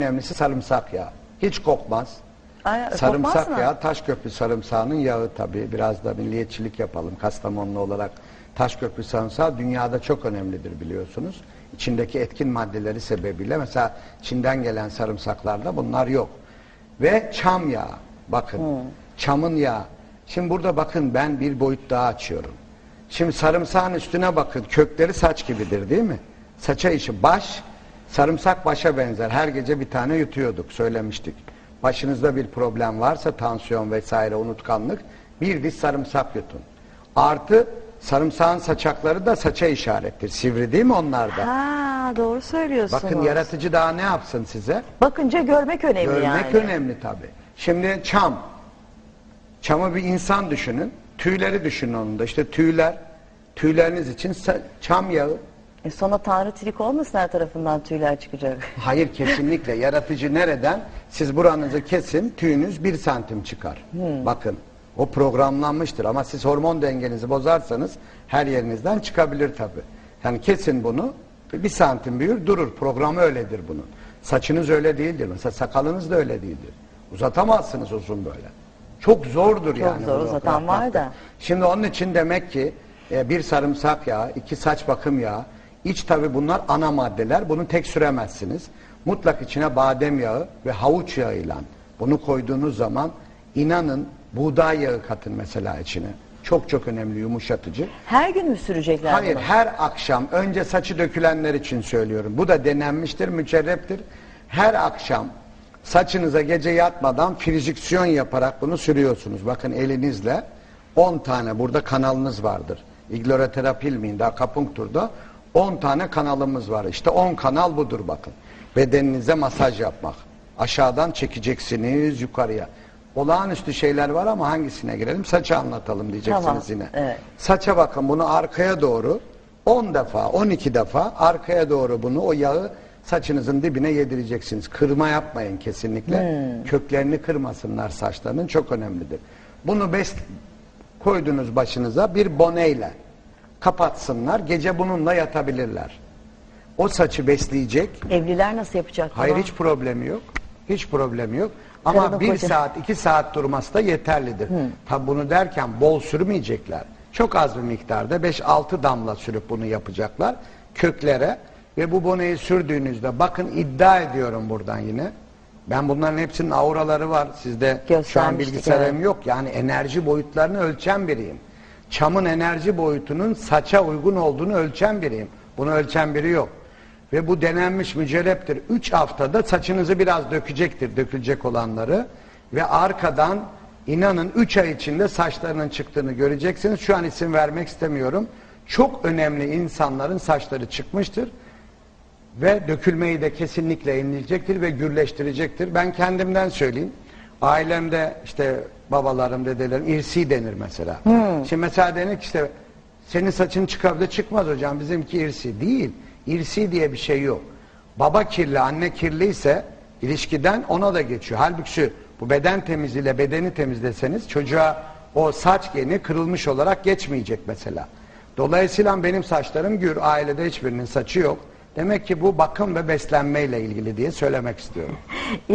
önemlisi sarımsak yağı. Hiç kokmaz. Ay, kokmaz sarımsak mı? yağı, Taşköprü sarımsağının yağı tabii. Biraz da milliyetçilik yapalım Kastamonlu olarak. Taşköprü sarımsağı dünyada çok önemlidir biliyorsunuz. İçindeki etkin maddeleri sebebiyle mesela Çin'den gelen sarımsaklarda bunlar yok. Ve çam yağı. Bakın. Çamın yağı. Şimdi burada bakın ben bir boyut daha açıyorum. Şimdi sarımsağın üstüne bakın. Kökleri saç gibidir değil mi? Saça işi baş, sarımsak başa benzer. Her gece bir tane yutuyorduk, söylemiştik. Başınızda bir problem varsa tansiyon vesaire unutkanlık bir diş sarımsak yutun. Artı sarımsağın saçakları da saça işarettir. Sivri değil mi onlar da? Ha doğru söylüyorsunuz. Bakın yaratıcı daha ne yapsın size? Bakınca görmek önemli Görmek yani. önemli tabii. Şimdi çam. Çamı bir insan düşünün. Tüyleri düşünün onun da. İşte tüyler. Tüyleriniz için çam yağı. E sonra Tanrı trik olmasın her tarafından tüyler çıkacak. Hayır kesinlikle. Yaratıcı nereden? Siz buranızı kesin, tüyünüz bir santim çıkar. Bakın. O programlanmıştır ama siz hormon dengenizi bozarsanız her yerinizden çıkabilir tabii. Yani kesin bunu bir santim büyür durur. Programı öyledir bunun. Saçınız öyle değildir. Mesela sakalınız da öyle değildir. Uzatamazsınız uzun böyle. Çok zordur yani. zor, bunu uzatan var da. Şimdi onun için demek ki e, bir sarımsak yağı, iki saç bakım yağı, iç tabi bunlar ana maddeler. Bunu tek süremezsiniz. Mutlak içine badem yağı ve havuç yağıyla bunu koyduğunuz zaman inanın buğday yağı katın mesela içine. Çok çok önemli yumuşatıcı. Her gün mü sürecekler Hayır bunu? her akşam önce saçı dökülenler için söylüyorum. Bu da denenmiştir, mücerreptir. Her akşam saçınıza gece yatmadan friziksiyon yaparak bunu sürüyorsunuz. Bakın elinizle 10 tane burada kanalınız vardır. İgloroterapi ilmiğinde, akupunkturda 10 tane kanalımız var. İşte 10 kanal budur bakın. Bedeninize masaj yapmak. Aşağıdan çekeceksiniz yukarıya. Olağanüstü şeyler var ama hangisine girelim? Saçı anlatalım diyeceksiniz Tamam, yine. evet. Saça bakın bunu arkaya doğru 10 defa 12 defa arkaya doğru bunu o yağı saçınızın dibine yedireceksiniz. Kırma yapmayın kesinlikle. Köklerini kırmasınlar saçlarının çok önemlidir. Bunu bes koydunuz başınıza bir boneyle kapatsınlar. Gece bununla yatabilirler. O saçı besleyecek. Evliler nasıl yapacak bunu? Hayır hiç problemi yok. Hiç problemi yok. Ama Karını bir koca- saat, iki saat durması da yeterlidir. Tabi bunu derken bol sürmeyecekler. Çok az bir miktarda 5-6 damla sürüp bunu yapacaklar. Köklere ve bu boneyi sürdüğünüzde bakın iddia ediyorum buradan yine. Ben bunların hepsinin auraları var. Sizde şu an Göstermiştik, bilgisayarım evet. yok. Yani enerji boyutlarını ölçen biriyim. Çamın enerji boyutunun saça uygun olduğunu ölçen biriyim. Bunu ölçen biri yok. Ve bu denenmiş mücerreptir. 3 haftada saçınızı biraz dökecektir, dökülecek olanları. Ve arkadan inanın 3 ay içinde saçlarının çıktığını göreceksiniz. Şu an isim vermek istemiyorum. Çok önemli insanların saçları çıkmıştır. Ve dökülmeyi de kesinlikle önleyecektir ve gürleştirecektir. Ben kendimden söyleyeyim. Ailemde işte babalarım, dedelerim irsi denir mesela. Şimdi mesela denir ki işte senin saçın çıkabilir çıkmaz hocam bizimki irsi. Değil. İrsi diye bir şey yok. Baba kirli, anne kirliyse ilişkiden ona da geçiyor. Halbuki şu, bu beden temizliğiyle bedeni temizleseniz çocuğa o saç geni kırılmış olarak geçmeyecek mesela. Dolayısıyla benim saçlarım gür, ailede hiçbirinin saçı yok. Demek ki bu bakım ve beslenmeyle ilgili diye söylemek istiyorum.